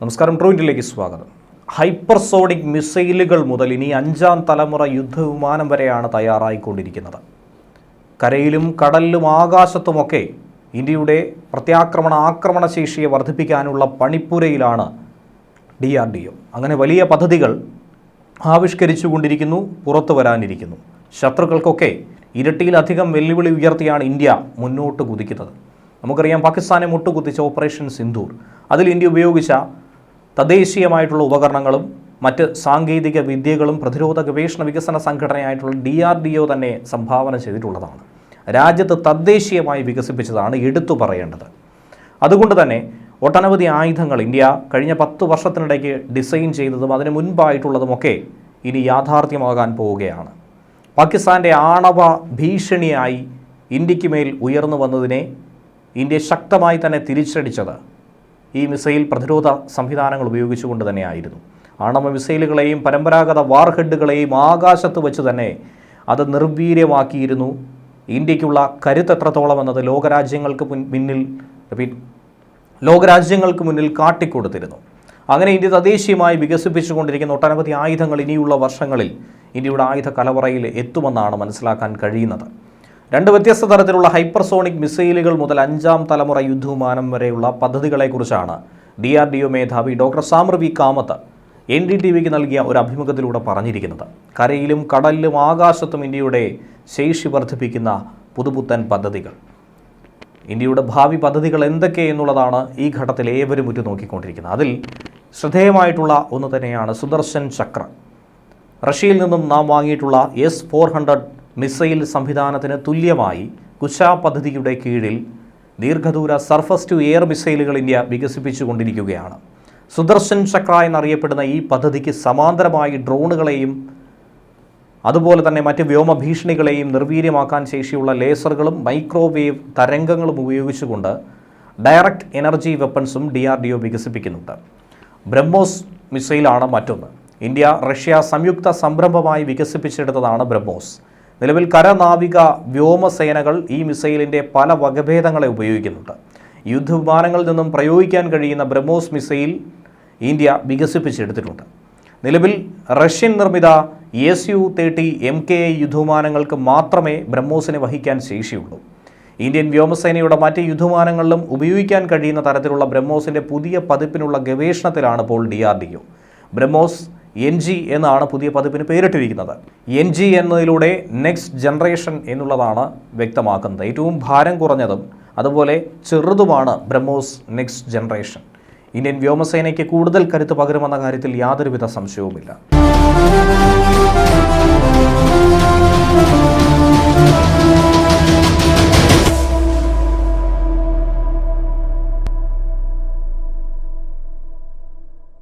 നമസ്കാരം ട്രൂയിന്റിലേക്ക് സ്വാഗതം. ഹൈപ്പർസോണിക് മിസൈലുകൾ മുതൽ ഇനി അഞ്ചാം തലമുറ യുദ്ധവിമാനം വരെയാണ് തയ്യാറായിക്കൊണ്ടിരിക്കുന്നത്. കരയിലും കടലിലും ആകാശത്തുമൊക്കെ ഇന്ത്യയുടെ പ്രത്യാക്രമണ ആക്രമണ ശേഷിയെ വർദ്ധിപ്പിക്കാനുള്ള പണിപ്പുരയിലാണ് ഡി ആർ ഡി ഒ. അങ്ങനെ വലിയ പദ്ധതികൾ ആവിഷ്കരിച്ചുകൊണ്ടിരിക്കുന്നു പുറത്തു വരാനിരിക്കുന്നു. ശത്രുക്കൾക്കൊക്കെ ഇരട്ടിയിലധികം വെല്ലുവിളി ഉയർത്തിയാണ് ഇന്ത്യ മുന്നോട്ട് കുതിക്കുന്നത്. നമുക്കറിയാം പാകിസ്ഥാനെ മുട്ടുകുത്തിച്ച ഓപ്പറേഷൻ സിന്ധൂർ അതിൽ ഇന്ത്യ ഉപയോഗിച്ച തദ്ദേശീയമായിട്ടുള്ള ഉപകരണങ്ങളും മറ്റ് സാങ്കേതിക വിദ്യകളും പ്രതിരോധ ഗവേഷണ വികസന സംഘടനയായിട്ടുള്ള ഡി ആർ ഡി ഒ തന്നെ സംഭാവന ചെയ്തിട്ടുള്ളതാണ്. രാജ്യത്ത് തദ്ദേശീയമായി വികസിപ്പിച്ചതാണ് എടുത്തു പറയേണ്ടത്. അതുകൊണ്ട് തന്നെ ഒട്ടനവധി ആയുധങ്ങൾ ഇന്ത്യ കഴിഞ്ഞ പത്ത് വർഷത്തിനിടയ്ക്ക് ഡിസൈൻ ചെയ്തതും അതിന് മുൻപായിട്ടുള്ളതുമൊക്കെ ഇനി യാഥാർത്ഥ്യമാകാൻ പോവുകയാണ്. പാകിസ്ഥാന്റെ ആണവ ഭീഷണിയായി ഇന്ത്യയ്ക്ക് മേൽ ഉയർന്നു വന്നതിനെ ഇന്ത്യ ശക്തമായി തന്നെ തിരിച്ചടിച്ചത് ഈ മിസൈൽ പ്രതിരോധ സംവിധാനങ്ങൾ ഉപയോഗിച്ചുകൊണ്ട് തന്നെയായിരുന്നു. ആണവ മിസൈലുകളെയും പരമ്പരാഗത വാർഹെഡുകളെയും ആകാശത്ത് വെച്ച് തന്നെ അത് നിർവീര്യമാക്കിയിരുന്നു. ഇന്ത്യക്കുള്ള കരുത്ത് എത്രത്തോളം എന്നത് ലോകരാജ്യങ്ങൾക്ക് മുന്നിൽ ലോകരാജ്യങ്ങൾക്ക് മുന്നിൽ കാട്ടിക്കൊടുത്തിരുന്നു. അങ്ങനെ ഇന്ത്യ തദ്ദേശീയമായി വികസിപ്പിച്ചുകൊണ്ടിരിക്കുന്ന ഒട്ടനവധി ആയുധങ്ങൾ ഇനിയുള്ള വർഷങ്ങളിൽ ഇന്ത്യയുടെ ആയുധ കലവറയിൽ എത്തുമെന്നാണ് മനസ്സിലാക്കാൻ കഴിയുന്നത്. രണ്ട് വ്യത്യസ്ത തരത്തിലുള്ള ഹൈപ്പർസോണിക് മിസൈലുകൾ മുതൽ അഞ്ചാം തലമുറ യുദ്ധവിമാനം വരെയുള്ള പദ്ധതികളെക്കുറിച്ചാണ് ഡി ആർ ഡി ഒ മേധാവി doctor Samir V Kamat N D T V നൽകിയ ഒരു അഭിമുഖത്തിലൂടെ പറഞ്ഞിരിക്കുന്നത്. കരയിലും കടലിലും ആകാശത്തും ഇന്ത്യയുടെ ശേഷി വർദ്ധിപ്പിക്കുന്ന പുതുപുത്തൻ പദ്ധതികൾ. ഇന്ത്യയുടെ ഭാവി പദ്ധതികൾ എന്തൊക്കെ എന്നുള്ളതാണ് ഈ ഘട്ടത്തിൽ ഏവരും ഉറ്റു നോക്കിക്കൊണ്ടിരിക്കുന്നത് അതിൽ ശ്രദ്ധേയമായിട്ടുള്ള ഒന്ന് തന്നെയാണ് സുദർശൻ ചക്ര. റഷ്യയിൽ നിന്നും നാം വാങ്ങിയിട്ടുള്ള എസ് ഫോർ ഹൺഡ്രഡ് മിസൈൽ സംവിധാനത്തിന് തുല്യമായി കുശാ പദ്ധതിയുടെ കീഴിൽ ദീർഘദൂര സർഫസ് ടു എയർ മിസൈലുകൾ ഇന്ത്യ വികസിപ്പിച്ചുകൊണ്ടിരിക്കുകയാണ്. സുദർശൻ ചക്ര എന്നറിയപ്പെടുന്ന ഈ പദ്ധതിക്ക് സമാന്തരമായി ഡ്രോണുകളെയും അതുപോലെ തന്നെ മറ്റ് വ്യോമ ഭീഷണികളെയും നിർവീര്യമാക്കാൻ ശേഷിയുള്ള ലേസറുകളും മൈക്രോവേവ് തരംഗങ്ങളും ഉപയോഗിച്ചുകൊണ്ട് ഡയറക്റ്റ് എനർജി വെപ്പൺസും ഡി ആർ ഡി ഒ വികസിപ്പിക്കുന്നുണ്ട്. ബ്രഹ്മോസ് മിസൈലാണ് മറ്റൊന്ന്. ഇന്ത്യ റഷ്യ സംയുക്ത സംരംഭമായി വികസിപ്പിച്ചെടുത്തതാണ് ബ്രഹ്മോസ്. നിലവിൽ കരനാവിക വ്യോമസേനകൾ ഈ മിസൈലിന്റെ പല വകഭേദങ്ങളെ ഉപയോഗിക്കുന്നുണ്ട്. യുദ്ധവിമാനങ്ങളിൽ നിന്നും പ്രയോഗിക്കാൻ കഴിയുന്ന ബ്രഹ്മോസ് മിസൈൽ ഇന്ത്യ വികസിപ്പിച്ചെടുത്തിട്ടുണ്ട്. നിലവിൽ റഷ്യൻ നിർമ്മിത S U thirty M K I യുദ്ധവിമാനങ്ങൾക്ക് മാത്രമേ ബ്രഹ്മോസിനെ വഹിക്കാൻ ശേഷിയുള്ളൂ. ഇന്ത്യൻ വ്യോമസേനയുടെ മറ്റ് യുദ്ധവിമാനങ്ങളിലും ഉപയോഗിക്കാൻ കഴിയുന്ന തരത്തിലുള്ള ബ്രഹ്മോസിന്റെ പുതിയ പതിപ്പിനുള്ള ഗവേഷണത്തിലാണ് ഇപ്പോൾ D R D BrahMos N G എന്നാണ് പുതിയ പതിപ്പിന് പേരിട്ടിരിക്കുന്നത്. എൻ ജി എന്നതിലൂടെ നെക്സ്റ്റ് ജനറേഷൻ എന്നുള്ളതാണ് വ്യക്തമാക്കുന്നത്. ഏറ്റവും ഭാരം കുറഞ്ഞതും അതുപോലെ ചെറുതുമാണ് ബ്രഹ്മോസ് നെക്സ്റ്റ് ജനറേഷൻ. ഇന്ത്യൻ വ്യോമസേനയ്ക്ക് കൂടുതൽ കരുത്ത് പകരുമെന്ന കാര്യത്തിൽ യാതൊരുവിധ സംശയവുമില്ല.